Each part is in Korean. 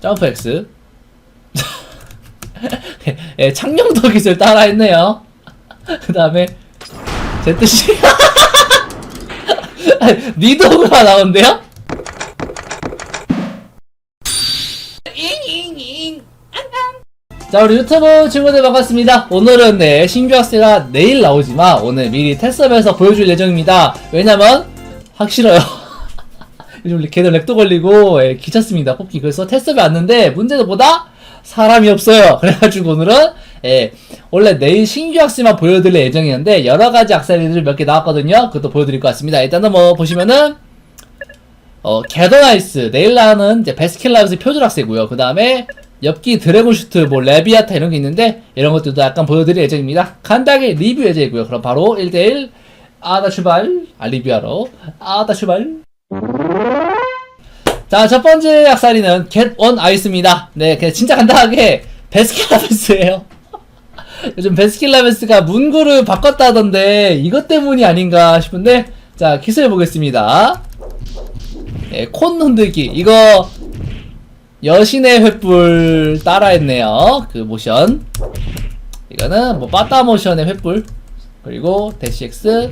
점프 X. 예, 창녕도 기술 따라했네요. 그 다음에 ZC. 니도가 나온대요? 자 우리 유튜브 친구들 반갑습니다 오늘은 네 신규 학생가 내일 나오지만 오늘 미리 테스트업에서 보여줄 예정입니다 왜냐면 싫어요 요즘 걔들 렉도 걸리고 예, 귀찮습니다 뽑기 그래서 테스트업에 왔는데 문제는 보다 사람이 없어요 그래가지고 오늘은 예, 원래 내일 신규 학생만 보여드릴 예정이었는데 여러가지 악세리들 몇 개 나왔거든요 그것도 보여드릴 것 같습니다 일단은 뭐 보시면은 어, 게더나이스, 네일라는 이제 베스킨라빈스 표준 학세고요. 그 다음에 엽기 드래곤슈트, 뭐 레비아타 이런 게 있는데 이런 것들도 약간 보여드릴 예정입니다. 간단하게 리뷰 예정이고요. 그럼 바로 1대1 아다 출발. 아 리뷰하러 아다 출발. 자, 첫 번째 약살이는 겟원 아이스입니다. 네, 그냥 진짜 간단하게 베스킨라빈스예요. 요즘 베스킨라빈스가 문구를 바꿨다던데 이것 때문이 아닌가 싶은데 자, 기술 보겠습니다. 예, 콘 흔들기 이거 여신의 횃불 따라했네요 그 모션 이거는 뭐 빠따 모션의 횃불 그리고 대시 X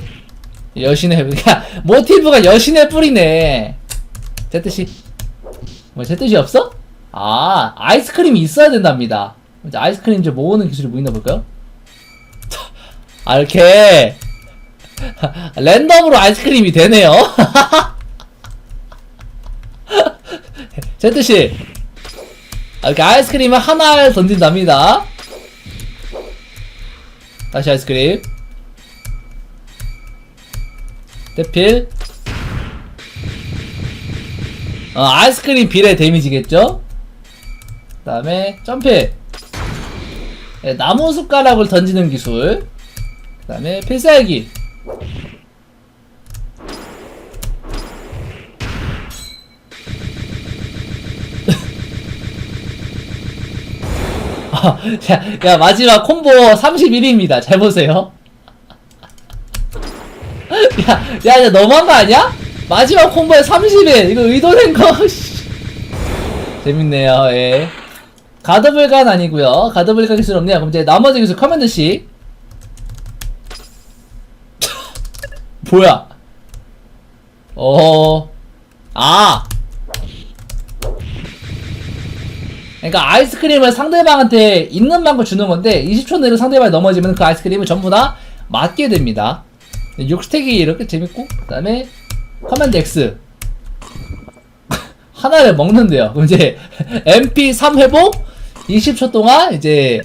여신의 그러니까 모티브가 여신의 뿔이네 제 뜻이 뭐제 뜻이 없어? 아 아이스크림이 있어야 된답니다 이제 아이스크림 이제 모으는 기술이 뭐 있나 볼까요? 아 이렇게 랜덤으로 아이스크림이 되네요 제 뜻이 아, 이렇게 아이스크림을 하나를 던진답니다. 다시 아이스크림. 대필. 어, 아이스크림 빌의 데미지겠죠? 그 다음에 점프. 네, 나무 숟가락을 던지는 기술. 그 다음에 필살기. 야, 야, 마지막 콤보 31입니다. 잘 보세요. 야, 야, 야, 너무한 거 아니야? 마지막 콤보에 31. 이거 의도된 거, 씨. 재밌네요, 예. 가드불간 아니고요 가드불간 기술 없네요. 그럼 이제 나머지 기술 커맨드 씨. 뭐야? 어, 아. 그러니까 아이스크림을 상대방한테 있는 만큼 주는 건데 20초 내로 상대방이 넘어지면 그 아이스크림을 전부 다 맞게 됩니다. 6스택이 이렇게 재밌고 그 다음에 커맨드 X 하나를 먹는데요. 이제 MP 3 회복 20초 동안 이제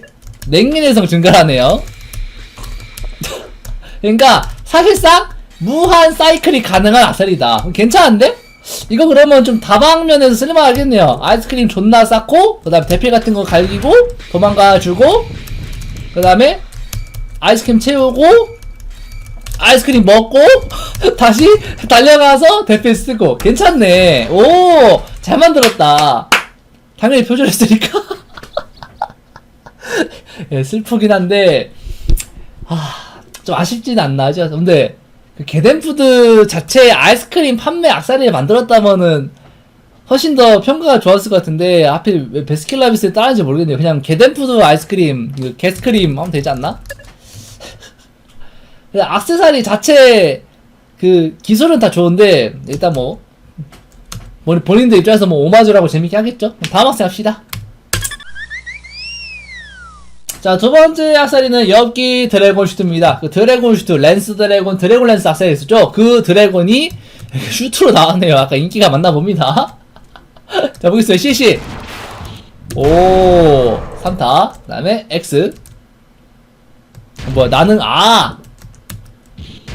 냉면해성 증가하네요. 그러니까 사실상 무한 사이클이 가능한 아살이다. 괜찮은데? 이거 그러면 좀 다방면에서 쓸만하겠네요. 아이스크림 존나 쌓고, 그 다음에 대필 같은 거 갈기고, 도망가주고, 그 다음에 아이스크림 채우고, 아이스크림 먹고, 다시 달려가서 대필 쓰고. 괜찮네. 오! 잘 만들었다. 당연히 표절했으니까. 예, 슬프긴 한데, 아, 좀 아쉽진 않나. 죠 근데, 그 게덴푸드 자체 아이스크림 판매 악사리를 만들었다면은 훨씬 더 평가가 좋았을 것 같은데 하필 왜 베스킨라빈스에 따르는지 모르겠네요. 그냥 게덴푸드 아이스크림, 그 게스크림 하면 되지 않나? 악세사리 자체 그 기술은 다 좋은데 일단 뭐 본- 본인들 입장에서 뭐 오마주라고 재밌게 하겠죠. 다음 학생 합시다. 자, 두 번째 악세리는 엽기 드래곤 슈트입니다. 그 드래곤 슈트, 랜스 드래곤, 드래곤 랜스 악세리 있었죠? 그 드래곤이 슈트로 나왔네요. 아까 인기가 많나 봅니다. 자, 보겠어요. CC. 오, 3타. 그 다음에 X. 뭐야, 나는, 아!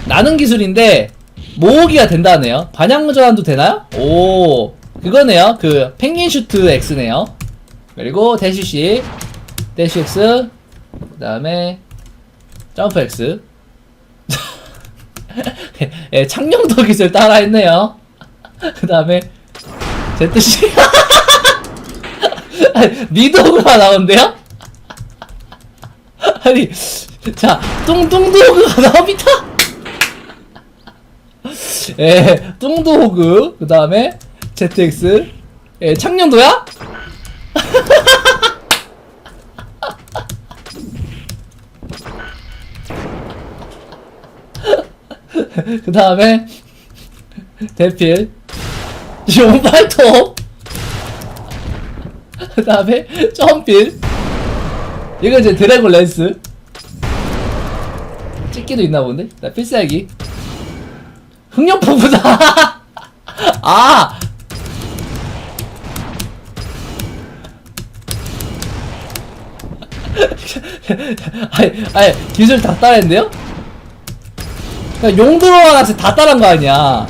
나는 기술인데, 모으기가 된다네요. 반향 전환도 되나요? 오, 그거네요. 그, 펭귄 슈트 X네요. 그리고 대시 C. 대시 X. 그 다음에 점프 X 예, 창녕도 기술 따라했네요 그 다음에 ZC 니도그가 나온대요? 아니 자 뚱뚱도그가 나옵니다 예 뚱도 호그 그 다음에 ZX 예 창녕도야? 그 다음에 대필. 용발톱 그 다음에 점필. 이거 이제 드래곤 랜스. 찍기도 있나 본데? 나 필살기 흑룡포구다. 아! 아니, 아니 기술 다 따라했는데요? 그냥 용 들어와서 다 따라한 거 아니야.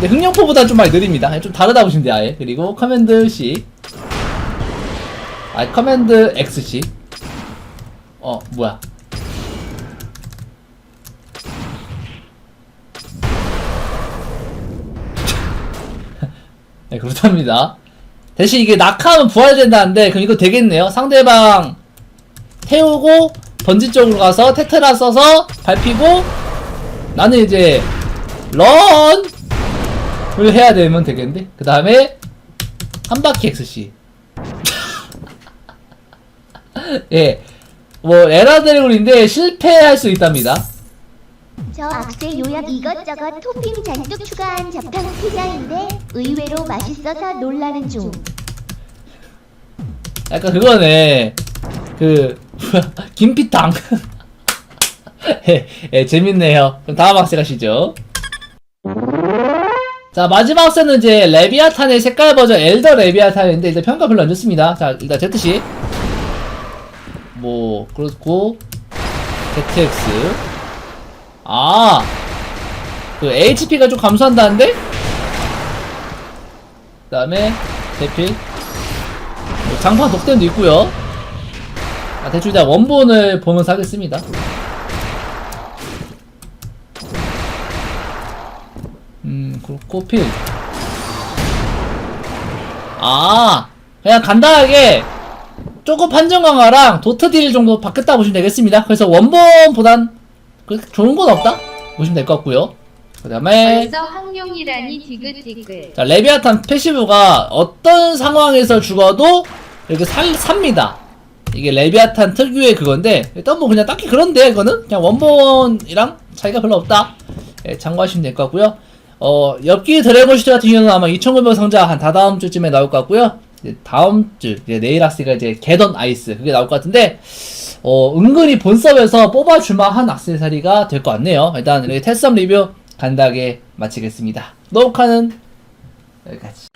근데 흑룡포보다 좀 많이 느립니다. 좀 다르다 보시면 돼요 아예. 그리고 커맨드 C. 아 커맨드 X C. 어 뭐야 네 그렇답니다. 대신 이게 낙하하면 부활된다는데 그럼 이거 되겠네요. 상대방 태우고 번지 쪽으로 가서 테트라 써서 밟히고 나는 이제 런 을 해야 되면 되겠는데? 그 다음에 한 바퀴 XC 예, 뭐 에라 드래곤인데 실패할 수 있답니다. 저 악세 요약 이것저것 토핑 잔뜩 추가한 잡탕 피자인데 의외로 맛있어서 놀라는 중. 약간 그거네. 그 김피탕. 예, 예, 재밌네요. 그럼 다음 학생 가시죠. 자 마지막 학생은 이제 레비아탄의 색깔 버전 엘더 레비아탄인데 일단 평가 별로 안 좋습니다. 자 일단 ZC 뭐 그렇고 ZX 아 그 HP가 좀 감소한다는데? 그 다음에 대필. 뭐 장판 독대도 있고요. 아, 대충 일단 원본을 보면서 하겠습니다. 음 그렇고 필. 아, 그냥 간단하게 조금 판정 강화랑 도트 딜 정도 바뀌었다 보시면 되겠습니다. 그래서 원본보단 그 좋은 건 없다 보시면 될 것 같고요. 그 다음에 벌써 황룡이라니 디귿디귿. 자, 레비아탄 패시브가 어떤 상황에서 죽어도 이렇게 살, 삽니다. 이게 레비아탄 특유의 그건데, 일단 뭐 그냥 딱히 그런데, 이거는? 그냥 원본이랑 차이가 별로 없다. 예, 참고하시면 될 것 같고요. 어, 엽기 드래곤 슈트 같은 경우는 아마 2,900 상자 한 다다음 주쯤에 나올 것 같고요. 이제 다음 주, 이제 내일 학생가 이제 개던 아이스, 그게 나올 것 같은데, 어, 은근히 본섭에서 뽑아줄만한 악세사리가 될 것 같네요. 일단, 이렇게 테스트 리뷰 간단하게 마치겠습니다. 녹화는 여기까지.